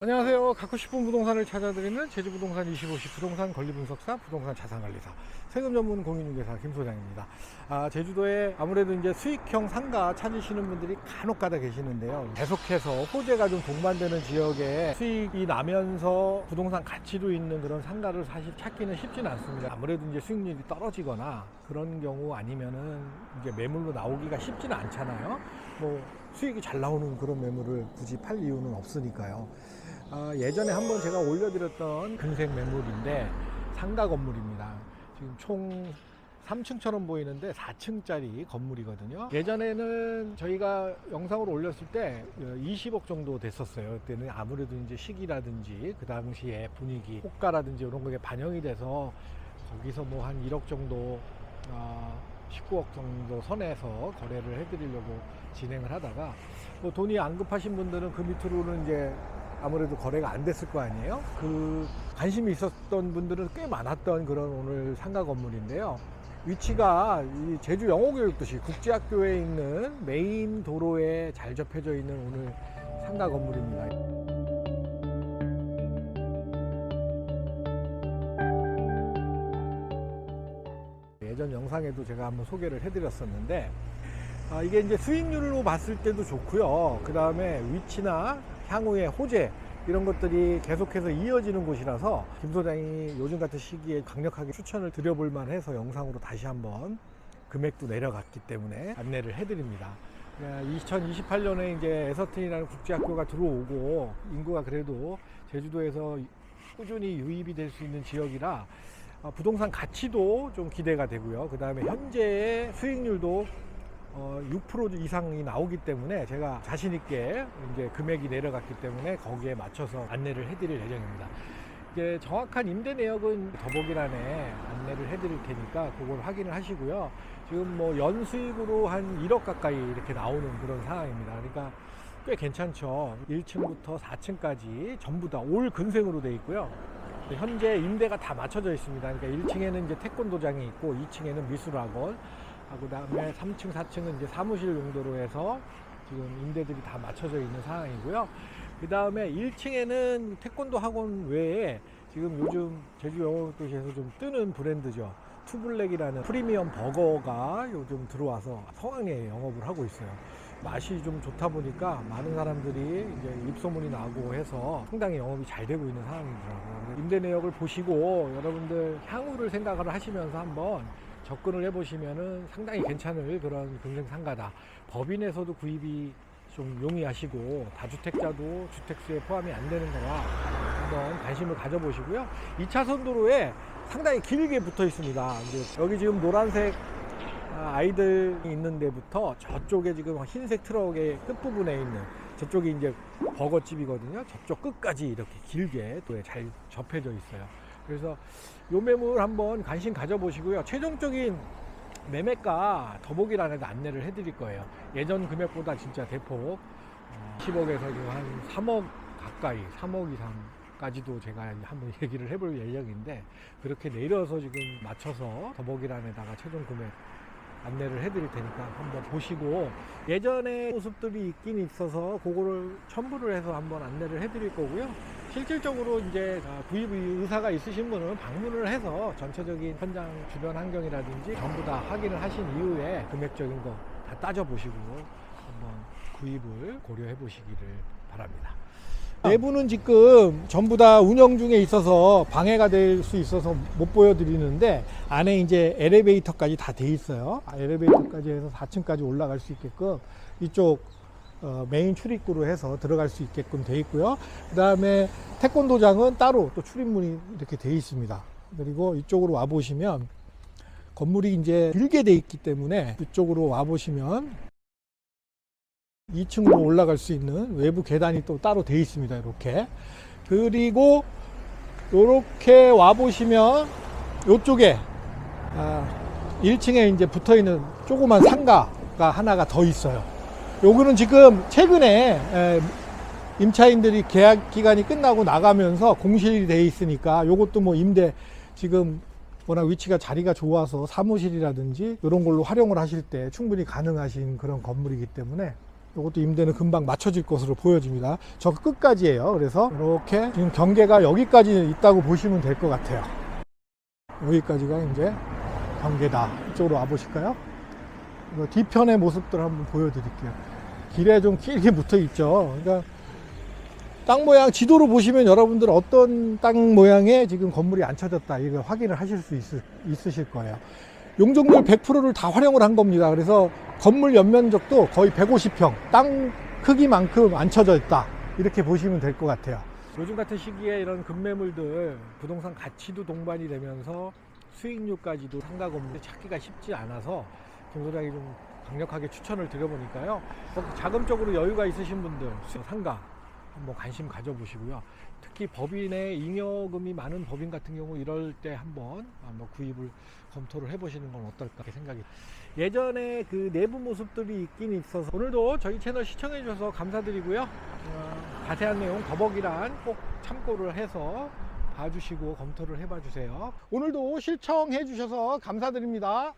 안녕하세요. 갖고 싶은 부동산을 찾아드리는 제주부동산 25시 부동산 권리분석사 부동산 자산관리사 세금 전문 공인중개사 김 소장입니다. 아, 제주도에 아무래도 이제 수익형 상가 찾으시는 분들이 간혹 가다 계시는데요. 계속해서 호재가 좀 동반되는 지역에 수익이 나면서 부동산 가치도 있는 그런 상가를 사실 찾기는 쉽지는 않습니다. 아무래도 이제 수익률이 떨어지거나 그런 경우 아니면은 이제 매물로 나오기가 쉽지는 않잖아요. 뭐 수익이 잘 나오는 그런 매물을 굳이 팔 이유는 없으니까요. 아, 예전에 한번 제가 올려드렸던 근생 매물인데 상가 건물입니다. 지금 총 3층처럼 보이는데 4층짜리 건물이거든요. 예전에는 저희가 영상으로 올렸을 때 20억 정도 됐었어요. 그때는 아무래도 이제 시기라든지 그 당시에 분위기, 호가라든지 이런 거에 반영이 돼서 거기서 뭐 한 1억 정도, 아, 19억 정도 선에서 거래를 해드리려고 진행을 하다가 뭐 돈이 안 급하신 분들은 그 밑으로는 이제 아무래도 거래가 안 됐을 거 아니에요? 그 관심이 있었던 분들은 꽤 많았던 그런 오늘 상가 건물인데요. 위치가 이 제주 영어교육도시 국제학교에 있는 메인 도로에 잘 접해져 있는 오늘 상가 건물입니다. 예전 영상에도 제가 한번 소개를 해드렸었는데 아, 이게 이제 수익률로 봤을 때도 좋고요. 그 다음에 위치나 향후의 호재 이런 것들이 계속해서 이어지는 곳이라서 김 소장이 요즘 같은 시기에 강력하게 추천을 드려볼 만해서 영상으로 다시 한번 금액도 내려갔기 때문에 안내를 해드립니다. 2028년에 이제 에서튼이라는 국제학교가 들어오고 인구가 그래도 제주도에서 꾸준히 유입이 될 수 있는 지역이라 어, 부동산 가치도 좀 기대가 되고요. 그 다음에 현재의 수익률도 어, 6% 이상이 나오기 때문에 제가 자신 있게 이제 금액이 내려갔기 때문에 거기에 맞춰서 안내를 해드릴 예정입니다. 이제 정확한 임대 내역은 더보기란에 안내를 해드릴 테니까 그걸 확인을 하시고요. 지금 뭐 연수익으로 한 1억 가까이 이렇게 나오는 그런 상황입니다. 그러니까 꽤 괜찮죠. 1층부터 4층까지 전부 다 올 근생으로 돼 있고요. 현재 임대가 다 맞춰져 있습니다. 그러니까 1층에는 이제 태권도장이 있고 2층에는 미술학원, 하고 그다음에 3층, 4층은 이제 사무실 용도로 해서 지금 임대들이 다 맞춰져 있는 상황이고요. 그 다음에 1층에는 태권도 학원 외에 지금 요즘 제주 영어도시에서 좀 뜨는 브랜드죠. 투블랙이라는 프리미엄 버거가 요즘 들어와서 성황리에 영업을 하고 있어요. 맛이 좀 좋다 보니까 많은 사람들이 이제 입소문이 나고 해서 상당히 영업이 잘 되고 있는 상황이더라고요. 임대 내역을 보시고 여러분들 향후를 생각을 하시면서 한번 접근을 해보시면은 상당히 괜찮을 그런 근생 상가다. 법인에서도 구입이 좀 용이하시고 다주택자도 주택수에 포함이 안 되는 거라 한번 관심을 가져보시고요. 2차선 도로에 상당히 길게 붙어 있습니다. 이제 여기 지금 노란색 아, 아이들이 있는 데부터 저쪽에 지금 흰색 트럭의 끝부분에 있는 저쪽이 이제 버거집이거든요. 저쪽 끝까지 이렇게 길게 또잘 접해져 있어요. 그래서 요 매물 한번 관심 가져보시고요. 최종적인 매매가 더보기란에도 안내를 해드릴 거예요. 예전 금액보다 진짜 대폭 어, 10억에서 지금 한 3억 가까이, 3억 이상까지도 제가 한번 얘기를 해볼 예정인데 그렇게 내려서 지금 맞춰서 더보기란에다가 최종 금액 안내를 해드릴 테니까 한번 보시고 예전에 모습들이 있긴 있어서 그거를 첨부를 해서 한번 안내를 해드릴 거고요. 실질적으로 이제 아, 구입 의사가 있으신 분은 방문을 해서 전체적인 현장 주변 환경이라든지 전부 다 확인을 하신 이후에 금액적인 거 다 따져보시고 한번 구입을 고려해 보시기를 바랍니다. 내부는 지금 전부 다 운영 중에 있어서 방해가 될 수 있어서 못 보여드리는데 안에 이제 엘리베이터까지 다 돼 있어요. 아, 엘리베이터까지 해서 4층까지 올라갈 수 있게끔 이쪽 어, 메인 출입구로 해서 들어갈 수 있게끔 돼 있고요. 그 다음에 태권도장은 따로 또 출입문이 이렇게 돼 있습니다. 그리고 이쪽으로 와 보시면 건물이 이제 길게 돼 있기 때문에 이쪽으로 와 보시면 2층으로 올라갈 수 있는 외부 계단이 또 따로 돼 있습니다. 이렇게. 그리고 이렇게 와 보시면 이쪽에 아, 1층에 이제 붙어 있는 조그만 상가가 하나가 더 있어요. 요거는 지금 최근에 에, 임차인들이 계약 기간이 끝나고 나가면서 공실이 돼 있으니까 요것도 뭐 임대 지금 워낙 위치가 자리가 좋아서 사무실이라든지 이런 걸로 활용을 하실 때 충분히 가능하신 그런 건물이기 때문에 이것도 임대는 금방 맞춰질 것으로 보여집니다. 저 끝까지예요. 그래서 이렇게 지금 경계가 여기까지 있다고 보시면 될 것 같아요. 여기까지가 이제 경계다. 이쪽으로 와 보실까요? 이거 뒤편의 모습들 한번 보여드릴게요. 길에 좀 길게 붙어 있죠. 그러니까 땅 모양 지도로 보시면 여러분들 어떤 땅 모양에 지금 건물이 앉혀졌다 이거 확인을 하실 수 있을, 있으실 거예요. 용적률 100%를 다 활용을 한 겁니다. 그래서 건물 연면적도 거의 150평, 땅 크기만큼 앉혀져 있다. 이렇게 보시면 될 것 같아요. 요즘 같은 시기에 이런 급매물들 부동산 가치도 동반이 되면서 수익률까지도 상가 건물이 찾기가 쉽지 않아서 김 소장이 좀 강력하게 추천을 드려보니까요. 꼭 자금적으로 여유가 있으신 분들 수- 상가 한번 관심 가져보시고요. 특히 법인의 잉여금이 많은 법인 같은 경우 이럴 때 한번 구입을 검토를 해보시는 건 어떨까 생각이 예전에 그 내부 모습들이 있긴 있어서 오늘도 저희 채널 시청해 주셔서 감사드리고요. 어, 자세한 내용 더보기란 꼭 참고를 해서 봐주시고 검토를 해봐 주세요. 오늘도 시청해 주셔서 감사드립니다